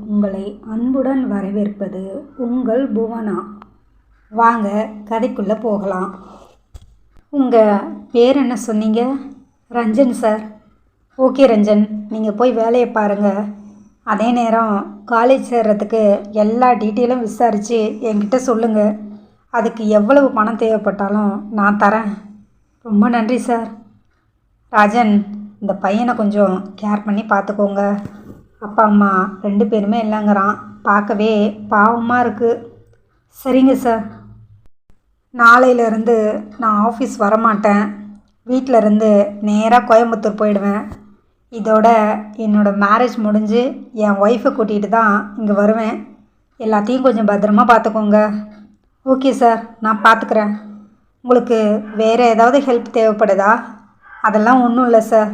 உங்களை அன்புடன் வரவேற்பது உங்கள் புவனா. வாங்க கதைக்குள்ளே போகலாம். உங்கள் பேர் என்ன சொன்னீங்க? Ranjan sir okay Ranjan. நீங்கள் போய் வேலையை பாருங்கள் அதே நேரம் காலேஜ் சேர்றதுக்கு எல்லா டீட்டெயிலும் விசாரித்து என்கிட்ட சொல்லுங்கள் அதுக்கு எவ்வளவு பணம் தேவைப்பட்டாலும் நான் தரேன். ரொம்ப நன்றி சார் ராஜன் இந்த பையனை கொஞ்சம் கேர் பண்ணி பார்த்துக்கோங்க. அப்பா அம்மா ரெண்டு பேருமே இல்லைங்கிறான். பார்க்கவே பாவமாக இருக்குது சரிங்க சார் நாளையிலேருந்து நான் ஆஃபீஸ் வரமாட்டேன். வீட்டில் இருந்து நேராக கோயம்புத்தூர் போயிடுவேன். இதோட என்னோடய மேரேஜ் முடிஞ்சு என் ஒய்ஃபை கூட்டிகிட்டு தான் இங்கே வருவேன். எல்லாத்தையும் கொஞ்சம் பத்திரமா பார்த்துக்கோங்க. ஓகே சார் நான் பார்த்துக்குறேன். உங்களுக்கு வேறு ஏதாவது ஹெல்ப் தேவைப்படுதா? அதெல்லாம் ஒன்றும் இல்லை சார்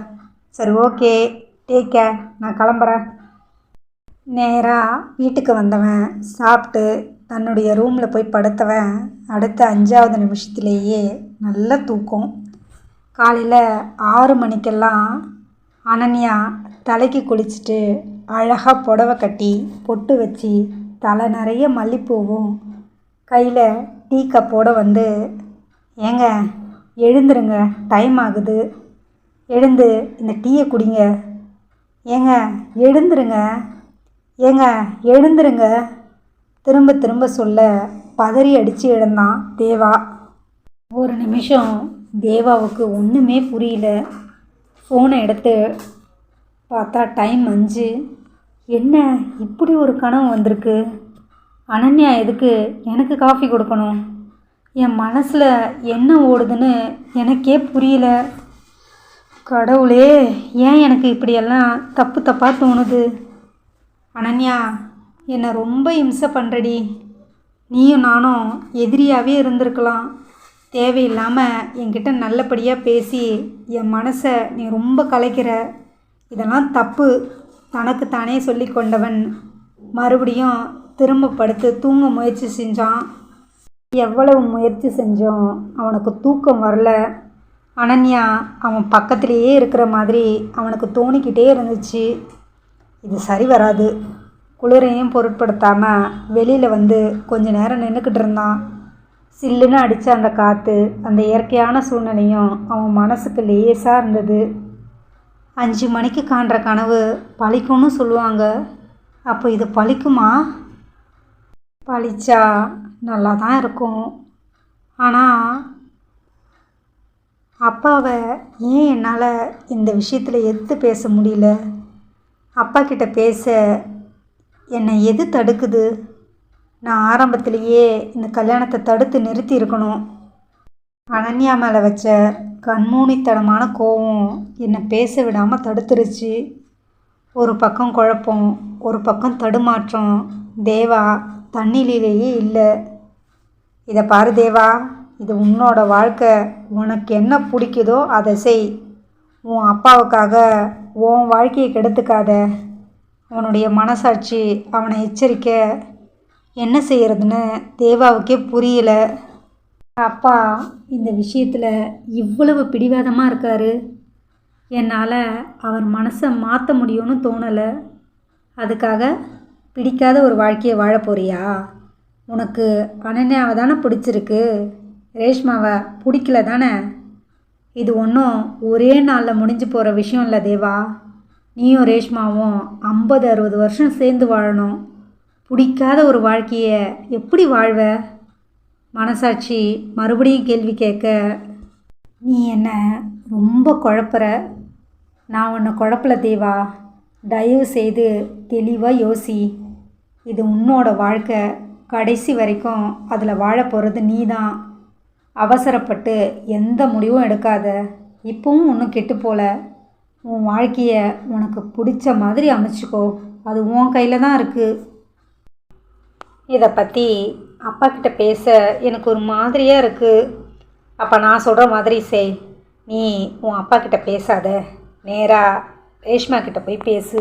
சரி ஓகே டேக் கேர் நான் கிளம்புறேன். நேராக வீட்டுக்கு வந்தவன் சாப்பிட்டு தன்னுடைய ரூமில் போய் படுத்தவன் அடுத்த அஞ்சாவது நிமிஷத்துலேயே நல்ல தூக்கம். காலையில் ஆறு மணிக்கெல்லாம் அனன்யா தலைக்கு குளிச்சுட்டு அழகாக புடவை கட்டி பொட்டு வச்சு தலை நிறைய மல்லிப்பூவும் கையில் டீ கப்போடு வந்து ஏங்க எழுந்துருங்க டைம் ஆகுது. எழுந்து இந்த டீயை குடிங்க. ஏங்க எழுந்துருங்க. ஏங்க எழுந்துருங்க. திரும்ப திரும்ப சொல்ல பதறி அடித்து எழுந்தான் தேவா. ஒரு நிமிஷம் தேவாவுக்கு ஒன்றுமே புரியல. ஃபோனை எடுத்து பார்த்தா டைம் அஞ்சு. என்ன இப்படி ஒரு கனவு வந்திருக்கு? அனன்யா எதுக்கு எனக்கு காஃபி கொடுக்கணும்? என் மனசில் என்ன ஓடுதுன்னு எனக்கே புரியல. கடவுளே ஏன் எனக்கு இப்படியெல்லாம் தப்பு தப்பாக தோணுது? அனன்யா என்னை ரொம்ப இம்சை பண்ணுறடி நீயும் நானும் எதிரியாகவே இருந்திருக்கலாம். தேவையில்லாமல் என்கிட்ட நல்லபடியாக பேசி என் மனசை நீ ரொம்ப கலைக்கிற. இதெல்லாம் தப்பு. தனக்கு தானே சொல்லி கொண்டவன். மறுபடியும் திரும்ப படுத்து தூங்க முயற்சி செஞ்சான். எவ்வளவு முயற்சி செஞ்சோம் அவனுக்கு தூக்கம் வரல. அனன்யா அவன் பக்கத்திலேயே இருக்கிற மாதிரி அவனுக்கு தோணிக்கிட்டே இருந்துச்சு. இது சரி வராது. குளிரையும் பொருட்படுத்தாமல் வெளியில் வந்து கொஞ்ச நேரம் நின்றுக்கிட்டு இருந்தான். சில்லுன்னு அடித்த அந்த காற்று அந்த இயற்கையான சூழ்நிலையும் அவன் மனசுக்கு லேசாக இருந்தது. அஞ்சு மணிக்கு காண்ற கனவு பழிக்கும்னு சொல்லுவாங்க. அப்போ இது பழிக்குமா? பழிச்சா நல்லா தான் இருக்கும். ஆனால் அப்பாவை ஏன் என்னால் இந்த விஷயத்தில் எடுத்து பேச முடியல? அப்பா கிட்ட பேச என்னை எது தடுக்குது? நான் ஆரம்பத்திலேயே இந்த கல்யாணத்தை தடுத்து நிறுத்தி இருக்கணும் அனன்யா மேலே வச்ச கண்மூனித்தனமான கோவம் என்னை பேச விடாமல் தடுத்துருச்சு. ஒரு பக்கம் குழப்பம் ஒரு பக்கம் தடுமாற்றம். தேவா தண்ணிலேயே இல்லை. இதை பாரு தேவா இது உன்னோட வாழ்க்கை. உனக்கு என்ன பிடிக்குதோ அதை செய். உன் அப்பாவுக்காக உன் வாழ்க்கையை கெடுத்துக்காத. அவனுடைய மனசாட்சி அவனை எச்சரிக்க என்ன செய்கிறதுன்னு தேவாவுக்கே புரியல. அப்பா இந்த விஷயத்தில் இவ்வளவு பிடிவாதமாக இருக்கார். என்னால் அவர் மனசை மாற்ற முடியும்னு தோணலை. அதுக்காக பிடிக்காத ஒரு வாழ்க்கையை வாழ போறியா? உனக்கு அனன்யாவை தானே பிடிச்சிருக்கு. ரேஷ்மாவை பிடிக்கல தானே? இது ஒன்றும் ஒரே நாளில் முடிஞ்சு போகிற விஷயம் இல்லை தேவா. நீயும் ரேஷ்மாவும் ஐம்பது அறுபது வருஷம் சேர்ந்து வாழணும். பிடிக்காத ஒரு வாழ்க்கையை எப்படி வாழ்வ? மனசாட்சி மறுபடியும் கேள்வி கேட்க நீ என்ன ரொம்ப குழப்புற? நான் உன்னை குழப்பல தேவா. தயவு செய்து தெளிவாக யோசி. இது உன்னோட வாழ்க்கை. கடைசி வரைக்கும் அதில் வாழ போகிறது நீ தான் அவசரப்பட்டு எந்த முடிவும் எடுக்காத. இப்பவும் ஒன்றும் கெட்டு போல. உன் வாழ்க்கையை உனக்கு பிடிச்ச மாதிரி அமைச்சிக்கோ. அது உன் கையில் தான் இருக்குது இதை பற்றி அப்பா கிட்ட பேச எனக்கு ஒரு மாதிரியாக இருக்குது அப்போ நான் சொல்கிற மாதிரி செய். நீ உன் அப்பா கிட்ட பேசாத. நேராக ரேஷ்மா கிட்ட போய் பேசு.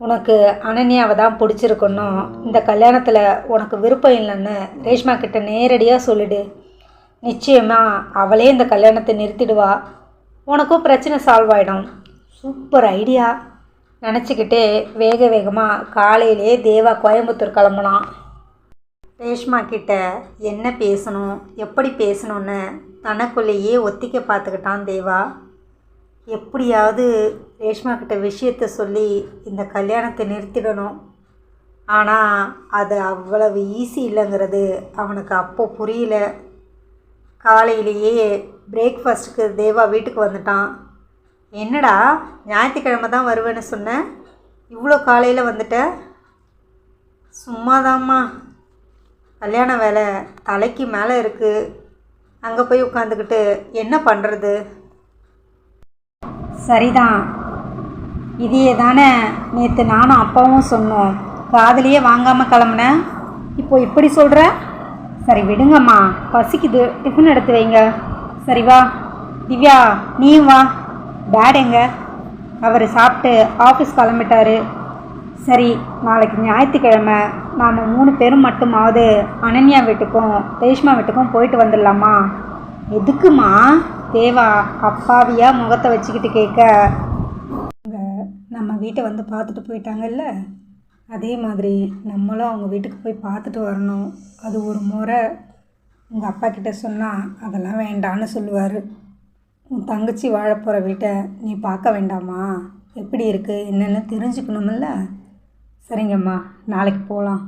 உனக்கு அனன்யாவை தான் பிடிச்சிருக்கணும். இந்த கல்யாணத்தில் உனக்கு விருப்பம் இல்லைன்னு ரேஷ்மா கிட்ட நேரடியாக சொல்லிடு. நிச்சயமாக அவளே இந்த கல்யாணத்தை நிறுத்திடுவா. உனக்கும் பிரச்சனை சால்வ் ஆகிடும் சூப்பர் ஐடியா நினச்சிக்கிட்டே வேக வேகமாக காலையிலே தேவா கோயம்புத்தூர் கிளம்புனான். ரேஷ்மா கிட்ட என்ன பேசணும் எப்படி பேசணும்னு தனக்குள்ளேயே ஒத்திக்க பார்த்துக்கிட்டான் தேவா. எப்படியாவது ரேஷ்மா கிட்ட விஷயத்த சொல்லி இந்த கல்யாணத்தை நிறுத்திடணும். ஆனால் அது அவ்வளவு ஈஸி இல்லைங்கிறது அவனுக்கு அப்போ புரியல. காலையிலேயே பிரேக்ஃபாஸ்ட்டுக்கு தேவா வீட்டுக்கு வந்துட்டான். என்னடா ஞாயிற்றுக்கிழமை தான் வருவேன்னு சொன்னேன் இவ்வளோ காலையில் வந்துட்ட? சும்மாதாம்மா. கல்யாண வேலை தலைக்கு மேலே இருக்குது அங்கே போய் உட்காந்துக்கிட்டு என்ன பண்ணுறது சரிதான். இதையே தானே நேற்று நானும் அப்பாவும் சொன்னோம். காதலியே வாங்காமல் கிளம்புனேன் இப்போ இப்படி சொல்கிற சரி விடுங்கம்மா. பசிக்குது. டிஃபன் எடுத்து வைங்க. சரி வா. திவ்யா நீயும் வா. டேட் எங்க? அவர் சாப்பிட்டு ஆஃபீஸ் கிளம்பிட்டாரு. சரி நாளைக்கு ஞாயிற்றுக்கிழமை நாம் மூணு பேரும் மட்டுமாவது அனன்யா வீட்டுக்கும் ரேஷ்மா வீட்டுக்கும் போயிட்டு வந்துடலாமா? எதுக்குமா? தேவா அப்பாவியா முகத்தை வச்சுக்கிட்டு கேட்க. அவங்க நம்ம வீட்டை வந்து பார்த்துட்டு போயிட்டாங்கல்ல? அதே மாதிரி நம்மளும் அவங்க வீட்டுக்கு போய் பார்த்துட்டு வரணும். அது ஒரு முறை உங்கள் அப்பா கிட்ட சொன்னால் அதெல்லாம் வேண்டான்னு சொல்லுவார். உன் தங்கச்சி வாழப்போகிற வீட்டை நீ பார்க்க வேண்டாமா? எப்படி இருக்குது என்னென்னு தெரிஞ்சுக்கணுமில்ல சரிங்கம்மா நாளைக்கு போகலாம்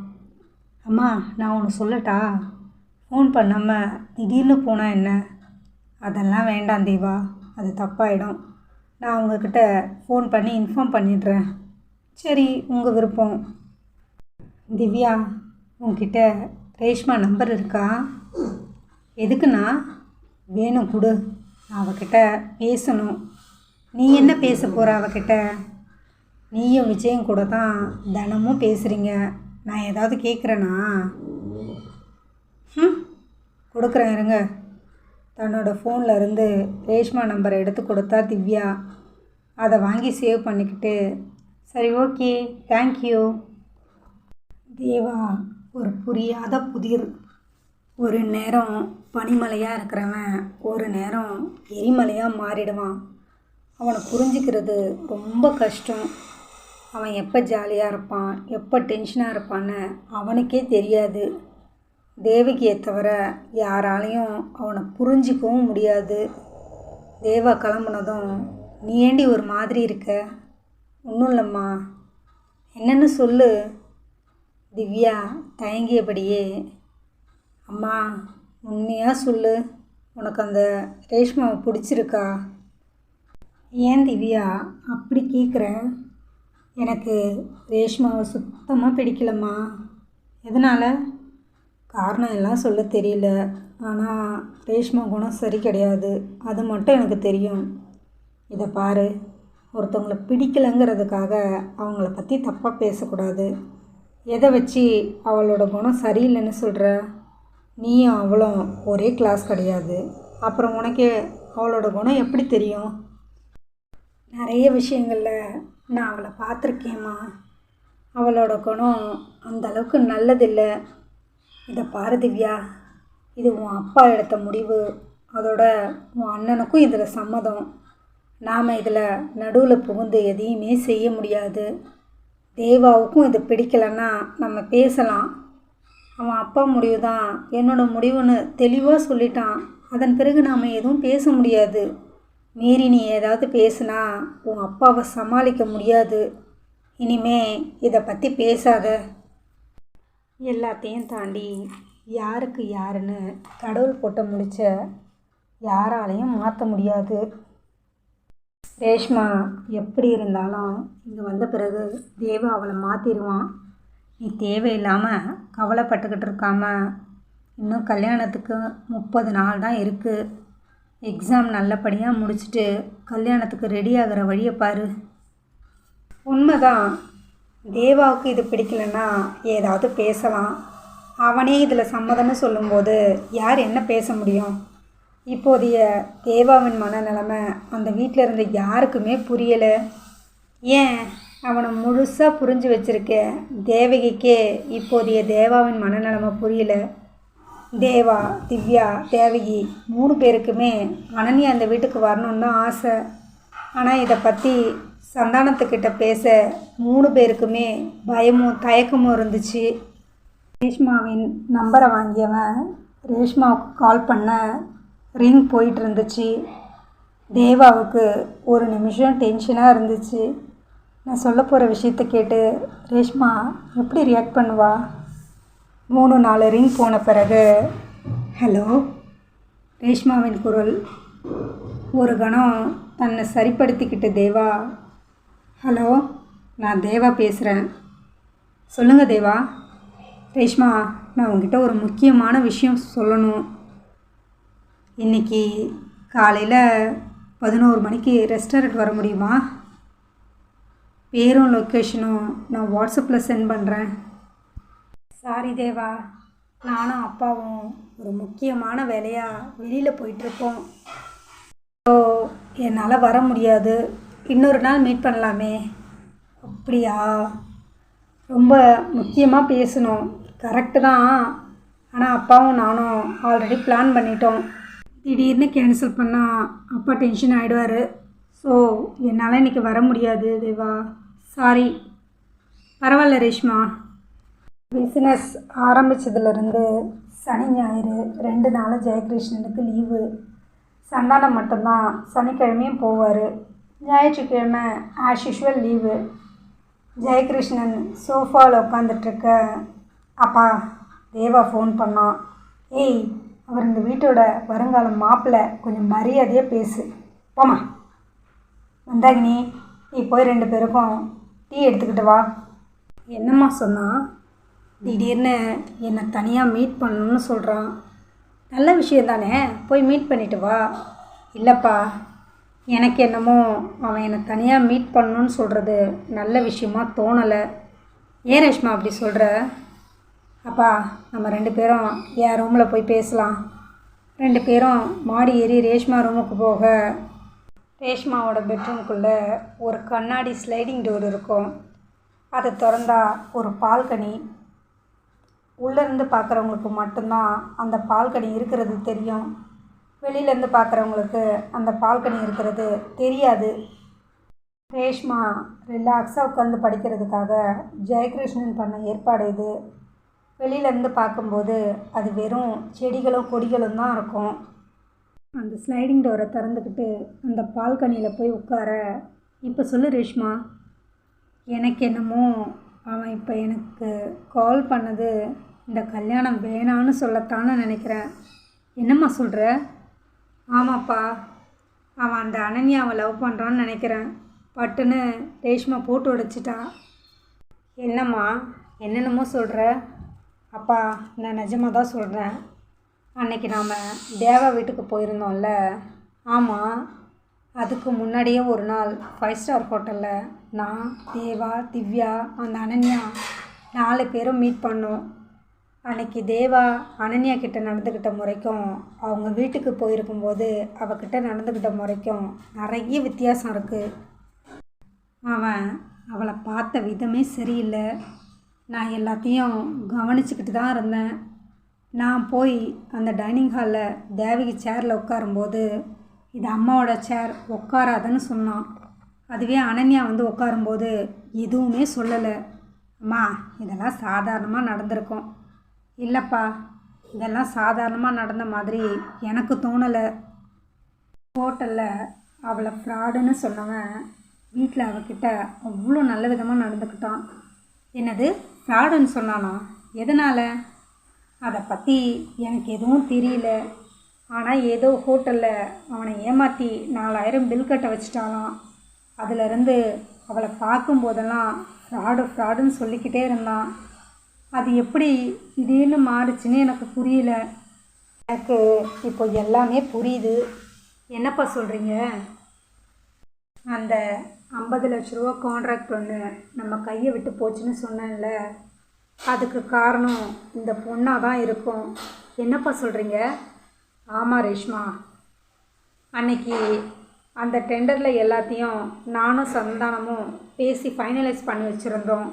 அம்மா நான் ஒன்று சொல்லட்டா? ஃபோன் பண்ணாமல் திடீர்னு போனால் என்ன? அதெல்லாம் வேண்டாம் தேவா அது தப்பாயிடும். நான் அவங்கக்கிட்ட ஃபோன் பண்ணி இன்ஃபார்ம் பண்ணிடுறேன். சரி உங்கள் விருப்பம். திவ்யா உங்ககிட்ட ரேஷ்மா நம்பர் இருக்கா? எதுக்குண்ணா? வேணும் கொடு. நான் அவகிட்ட பேசணும். நீ என்ன பேச போகிற அவகிட்ட? நீயும் விஜயும் கூட தான் தினமும் பேசுகிறீங்க நான் ஏதாவது கேட்குறேனா ம் கொடுக்குறேன் இருங்க. தன்னோட ஃபோனில் இருந்து ரேஷ்மா நம்பரை எடுத்து கொடுத்தா திவ்யா. அதை வாங்கி சேவ் பண்ணிக்கிட்டு சரி ஓகே. தேங்க்யூ தேவா ஒரு புரியாத புதிர். ஒரு நேரம் பனிமலையாக இருக்கிறவன் ஒரு நேரம் எரிமலையாக மாறிடுவான். அவனை புரிஞ்சுக்கிறது ரொம்ப கஷ்டம். அவன் எப்போ ஜாலியாக இருப்பான் எப்போ டென்ஷனாக இருப்பான்னு அவனுக்கே தெரியாது. தேவகியை தவிர யாராலையும் அவனை புரிஞ்சிக்கவும் முடியாது. தேவா கிளம்புனதும் நீ ஏண்டி ஒரு மாதிரி இருக்க? ஒன்றும் இல்லைம்மா. என்னன்னு சொல்லு. திவ்யா தயங்கியபடியே அம்மா உண்மையாக சொல்லு. உனக்கு அந்த ரேஷ்மாவை பிடிச்சிருக்கா? ஏன் திவ்யா? அப்படி கேட்குற எனக்கு ரேஷ்மாவை சுத்தமாக பிடிக்கலம்மா. எதனால்? காரணம் எல்லாம் சொல்ல தெரியல. ஆனால் ரேஷ்மா குணம் சரி கிடையாது. அது மட்டும் எனக்கு தெரியும். இதை பாரு. ஒருத்தவங்களை பிடிக்கலைங்கிறதுக்காக அவங்கள பற்றி தப்பாக பேசக்கூடாது. எதை வச்சு அவளோட குணம் சரியில்லைன்னு சொல்கிற நீயும் அவளும் ஒரே கிளாஸ் கிடையாது. அப்புறம் உனக்கு அவளோட குணம் எப்படி தெரியும்? நிறைய விஷயங்களில் நான் அவளை பார்த்துருக்கேம்மா. அவளோட குணம் அந்தளவுக்கு நல்லதில்லை. இதை பாரு திவ்யா. இது உன் அப்பா எடுத்த முடிவு. அதோட உன் அண்ணனுக்கும் இதில் சம்மதம். நாம் இதில் நடுவில் புகுந்து எதையுமே செய்ய முடியாது. தேவாவுக்கும் இது பிடிக்கலைன்னா நம்ம பேசலாம். அவன் அப்பா முடிவு தான் என்னோடய முடிவுன்னு தெளிவாக சொல்லிட்டான். அதன் பிறகு நாம் எதுவும் பேச முடியாது. மீறி நீ ஏதாவது பேசுனா உன் அப்பாவை சமாளிக்க முடியாது. இனிமே இதை பற்றி பேசாத. எல்லாத்தையும் தாண்டி யாருக்கு யாருன்னு கடவுள் போட்ட முடிச்ச யாராலையும் மாற்ற முடியாது. ரேஷ்மா எப்படி இருந்தாலும் இங்கே வந்த பிறகு தேவா அவளை மாற்றிடுவான் நீ தேவையில்லாமல் கவலைப்பட்டுக்கிட்டு இருக்காம இன்னும் கல்யாணத்துக்கு முப்பது நாள் தான் இருக்குது எக்ஸாம் நல்லபடியாக முடிச்சுட்டு கல்யாணத்துக்கு ரெடி ஆகிற வழியை பாரு. உண்மைதான். தேவாவுக்கு இது பிடிக்கலன்னா ஏதாவது பேசலாம். அவனே இதில் சம்மதம்னு சொல்லும்போது யார் என்ன பேச முடியும்? இப்போதைய தேவாவின் மனநிலைமை அந்த வீட்டில் இருந்த யாருக்குமே புரியலை. ஏன்? அவனை முழுசாக புரிஞ்சு வச்சுருக்க தேவகிக்கே இப்போதைய தேவாவின் மனநிலைமை புரியலை. தேவா திவ்யா தேவகி மூணு பேருக்குமே அனன்யா அந்த வீட்டுக்கு வரணுன்னு தான் ஆசை. ஆனால் இதை பற்றி சந்தானத்துக்கிட்ட பேச மூணு பேருக்குமே பயமும் தயக்கமும் இருந்துச்சு. ரேஷ்மாவின் நம்பரை வாங்கியவன் ரேஷ்மாவுக்கு கால் பண்ண ரிங் போயிட்டு இருந்துச்சு தேவாவுக்கு ஒரு நிமிஷம் டென்ஷனாக இருந்துச்சு. நான் சொல்ல போகிற விஷயத்த கேட்டு ரேஷ்மா எப்படி ரியாக்ட் பண்ணுவா? மூணு நாலு ரிங் போன பிறகு ஹலோ ரேஷ்மாவின் குரல் ஒரு கணம் தன்னை சரிப்படுத்திக்கிட்டு தேவா ஹலோ நான் தேவா பேசுகிறேன் சொல்லுங்கள் தேவா. ரேஷ்மா நான் உங்ககிட்ட ஒரு முக்கியமான விஷயம் சொல்லணும். இன்னைக்கு காலையில் பதினோரு மணிக்கு ரெஸ்டாரண்ட் வர முடியுமா? பேரும் லொக்கேஷனும் நான் வாட்ஸ்அப்பில் சென்ட் பண்ணுறேன் சாரி தேவா நானும் அப்பாவும் ஒரு முக்கியமான வேலையாக வெளியில் போயிட்டுருக்கோம். ஸோ என்னால் வர முடியாது. இன்னொரு நாள் மீட் பண்ணலாமே. அப்படியா? ரொம்ப முக்கியமாக பேசணும். கரெக்டு தான். ஆனால் அப்பாவும் நானும் ஆல்ரெடி பிளான் பண்ணிட்டோம். திடீர்னு கேன்சல் பண்ணால் அப்பா டென்ஷன் ஆகிடுவார் ஸோ என்னால் இன்றைக்கி வர முடியாது தேவா. சாரி பரவாயில்ல ரேஷ்மா. பிஸ்னஸ் ஆரம்பித்ததுலேருந்து சனி ஞாயிறு ரெண்டு நாளும் ஜெயகிருஷ்ணனுக்கு லீவு சந்தானம் மட்டும்தான். சனிக்கிழமையும் போவார். ஞாயிற்றுக்கிழமை ஆஸ் யூஷுவல் லீவு ஜெயகிருஷ்ணன் சோஃபாவில் உட்காந்துட்ருக்க அப்பா தேவா ஃபோன் பண்ணான். ஏய் அவர் இந்த வீட்டோட வருங்காலம் மாப்பிள்ளை கொஞ்சம் மரியாதையாக பேசு. போமா வந்தாகினி நீ போய் ரெண்டு பேருக்கும் டீ எடுத்துக்கிட்டு வா. என்னம்மா சொன்னான் திடீர்னு என்னை தனியாக மீட் பண்ணணும்னு சொல்கிறான் நல்ல விஷயம் தானே? போய் மீட் பண்ணிட்டு வா. இல்லைப்பா எனக்கு என்னமோ அவன் என்னை தனியாக மீட் பண்ணணும்னு சொல்கிறது நல்ல விஷயமா தோணலை. ஏன் ரேஷ்மா அப்படி சொல்கிற அப்பா நம்ம ரெண்டு பேரும் என் ரூமில் போய் பேசலாம். ரெண்டு பேரும் மாடி ஏறி ரேஷ்மா ரூமுக்கு போக ரேஷ்மாவோட பெட்ரூம்குள்ளே ஒரு கண்ணாடி ஸ்லைடிங் டோர் இருக்கும். அதை திறந்தா ஒரு பால்கனி உள்ளேருந்து பார்க்குறவங்களுக்கு மட்டும்தான் அந்த பால்கனி இருக்கிறது தெரியும். வெளியிலேருந்து பார்க்குறவங்களுக்கு அந்த பால்கனி இருக்கிறது தெரியாது. ரேஷ்மா ரிலாக்ஸாக உட்காந்து படிக்கிறதுக்காக ஜெயகிருஷ்ணன் பண்ண ஏற்பாடு இது. வெளியிலேருந்து பார்க்கும்போது அது வெறும் செடிகளும் கொடிகளும் தான் இருக்கும். அந்த ஸ்லைடிங் டோரை திறந்துக்கிட்டு அந்த பால்கனியில் போய் உட்கார இப்போ சொல்லு ரேஷ்மா. எனக்கு என்னமோ அவன் இப்போ எனக்கு கால் பண்ணது இந்த கல்யாணம் வேணான்னு சொல்லத்தான்னு நினைக்கிறேன். என்னம்மா சொல்கிற ஆமாப்பா அவன் அந்த அனன்யாவை லவ் பண்ணுறான்னு நினைக்கிறேன். பட்டுன்னு ரேஷ்மா போட்டு உடைச்சிட்டா என்னம்மா என்னென்னமோ சொல்கிற அப்பா நான் நிஜமாக தான் சொல்கிறேன் அன்னைக்கு நாம் தேவா வீட்டுக்கு போயிருந்தோம்ல. ஆமாம் அதுக்கு முன்னாடியே ஒரு நாள் ஃபைவ் ஸ்டார் ஹோட்டலில் நான் தேவா திவ்யா அந்த அனன்யா நாலு பேரும் மீட் பண்ணோம். அன்னைக்கு தேவா அனன்யா கிட்ட நடந்துக்கிட்ட முறைக்கும் அவங்க வீட்டுக்கு போயிருக்கும்போது அவகிட்ட நடந்துக்கிட்ட முறைக்கும் நிறைய வித்தியாசம் இருக்குது அவன் அவளை பார்த்த விதமே சரியில்லை. நான் எல்லாத்தையும் கவனிச்சுக்கிட்டு தான் இருந்தேன். நான் போய் அந்த டைனிங் ஹாலில் தேவகி சேரில் உட்காரும்போது இது அம்மாவோட சேர் உட்காராதன்னு சொன்னான். அதுவே அனன்யா வந்து உட்காரும்போது எதுவுமே சொல்லலை. அம்மா இதெல்லாம் சாதாரணமாக நடந்திருக்கும். இல்லைப்பா இதெல்லாம் சாதாரணமாக நடந்த மாதிரி எனக்கு தோணலை. ஹோட்டலில் அவளை ஃப்ராடுன்னு சொன்னவன் வீட்டில் அவகிட்ட அவ்வளோ நல்ல விதமாக நடந்துக்கிட்டான். என்னது? ஃப்ராடுன்னு சொன்னானா? எதனால்? அதை பற்றி எனக்கு எதுவும் தெரியல. ஆனால் ஏதோ ஹோட்டலில் அவனை ஏமாற்றி நாலாயிரம் பில் கட்ட வச்சிட்டாலாம் அதிலிருந்து அவளை பார்க்கும்போதெல்லாம் ஃப்ராடு ஃப்ராடுன்னு சொல்லிக்கிட்டே இருந்தான். அது எப்படி திடீர்னு மாறுச்சுன்னு எனக்கு புரியல. எனக்கு இப்போ எல்லாமே புரியுது. என்னப்பா சொல்கிறீங்க அந்த ஐம்பது லட்ச ரூபா கான்ட்ராக்ட் ஒன்று நம்ம கையை விட்டு போச்சுன்னு சொன்னேன்ல. அதுக்கு காரணம் இந்த பொண்ணாக தான் இருக்கும். என்னப்பா சொல்கிறீங்க ஆமாம் ரேஷ்மா. அன்னைக்கு அந்த டெண்டரில் எல்லாத்தையும் நானும் சந்தானமும் பேசி ஃபைனலைஸ் பண்ணி வச்சுருந்தோம்.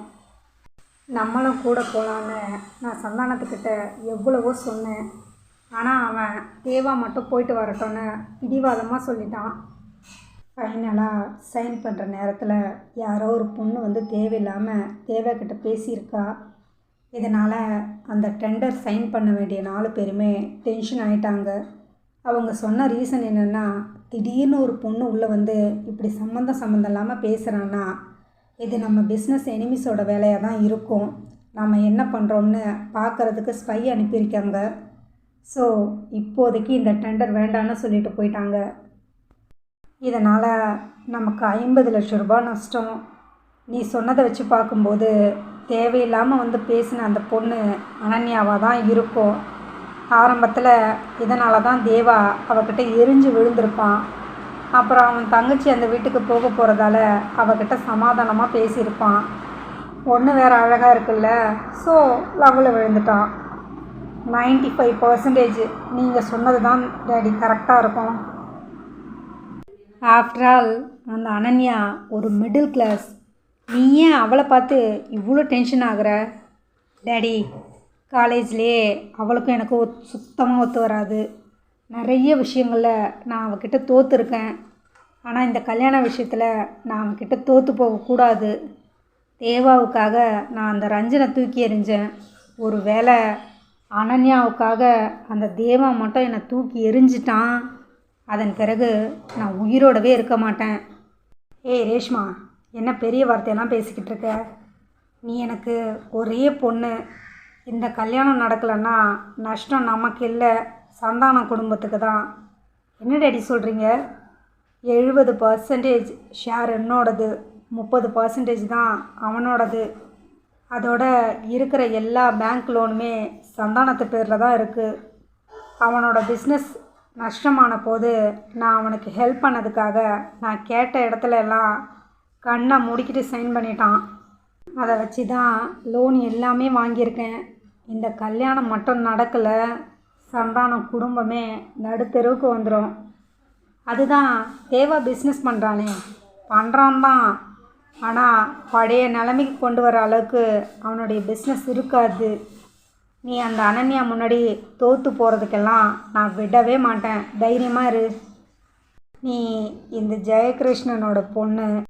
நம்மளும் கூட போகலான்னு நான் சந்தானத்துக்கிட்ட எவ்வளவோ சொன்னேன். ஆனால் அவன் தேவா மட்டும் போயிட்டு வரட்டோன்னு பிடிவாதமாக சொல்லிட்டான். ஃபைனலாக சைன் பண்ணுற நேரத்தில் யாரோ ஒரு பொண்ணு வந்து தேவையில்லாமல் தேவைக்கிட்ட பேசியிருக்கா. இதனால் அந்த டெண்டர் சைன் பண்ண வேண்டிய நாலு பேருமே டென்ஷன் ஆயிட்டாங்க. அவங்க சொன்ன ரீசன் என்னென்னா திடீர்னு ஒரு பொண்ணு உள்ளே வந்து இப்படி சம்மந்தம் சம்மந்தம் இல்லாமல் பேசுகிறான்னா இது நம்ம பிஸ்னஸ் எனிமிஸோட வேலையாக தான் இருக்கும். நம்ம என்ன பண்ணுறோம்னு பார்க்குறதுக்கு ஸ்பை அனுப்பியிருக்காங்க. ஸோ இப்போதைக்கு இந்த டெண்டர் வேண்டான்னு சொல்லிட்டு போயிட்டாங்க. இதனால் நமக்கு ஐம்பது லட்ச ரூபாய் நஷ்டம். நீ சொன்னதை வச்சு பார்க்கும்போது தேவையில்லாமல் வந்து பேசின அந்த பொண்ணு அனன்யாவாக தான் இருக்கும் ஆரம்பத்தில் இதனால தான் தேவா அவகிட்ட எரிஞ்சு விழுந்திருப்பான். அப்புறம் அவன் தங்கச்சி அந்த வீட்டுக்கு போக போகிறதால அவகிட்ட சமாதானமாக பேசியிருப்பான். பொண்ணு வேறு அழகாக இருக்குல்ல ஸோ லவ்வில் விழுந்துட்டான். 95% ஃபைவ் பர்சன்டேஜ் நீங்கள் சொன்னது தான் டேடி கரெக்டாக இருக்கும். ஆஃப்டர் ஆல் அந்த அனன்யா ஒரு மிடில் கிளாஸ் நீ ஏன் அவளை பார்த்து இவ்வளோ டென்ஷன் ஆகிற? டேடி காலேஜ்லேயே அவளுக்கும் எனக்கும் ஒத் சுத்தமாக ஒத்து வராது. நிறைய விஷயங்களில் நான் அவகிட்ட தோற்றுருக்கேன் ஆனால் இந்த கல்யாண விஷயத்தில் நான் அவகிட்ட தோற்று போகக்கூடாது. தேவாவுக்காக நான் அந்த ரஞ்சனை தூக்கி எறிஞ்சேன். ஒரு வேளை அனன்யாவுக்காக அந்த தேவா மட்டும் என்னை தூக்கி எரிஞ்சிட்டான் அதன் பிறகு நான் உயிரோடவே இருக்க மாட்டேன். ஏய் ரேஷ்மா என்ன பெரிய வார்த்தையெல்லாம் பேசிக்கிட்டு இருக்க? நீ எனக்கு ஒரே பொண்ணு. இந்த கல்யாணம் நடக்கலைன்னா நஷ்டம் நமக்கு இல்லை. சந்தானம் குடும்பத்துக்கு தான். என்ன டேடி சொல்கிறீங்க எழுபது பர்சன்டேஜ் ஷேர் என்னோடது. முப்பது பர்சன்டேஜ் தான் அவனோடது. அதோட இருக்கிற எல்லா பேங்க் லோனுமே சந்தானத்து பேரில் தான் இருக்குது அவனோட பிஸ்னஸ் நஷ்டமான போது நான் அவனுக்கு ஹெல்ப் பண்ணதுக்காக நான் கேட்ட இடத்துல எல்லாம் கண்ணை முடிக்கிட்டு சைன் பண்ணிட்டான். அதை வச்சு தான் லோன் எல்லாமே வாங்கியிருக்கேன். இந்த கல்யாணம் மட்டும் நடக்கலை. சந்தானம் குடும்பமே நடுத்தெருவுக்கு வந்துடும் அதுதான் தேவா பிஸ்னஸ் பண்ணுறானே பண்ணுறான் தான். ஆனால் பழைய நிலைமைக்கு கொண்டு வர அளவுக்கு அவனுடைய பிஸ்னஸ் இருக்காது. நீ அந்த அனன்யா முன்னாடி தோற்று போகிறதுக்கெல்லாம் நான் விடவே மாட்டேன். தைரியமாக இரு. நீ இந்த ஜெயகிருஷ்ணனோட பொண்ணு.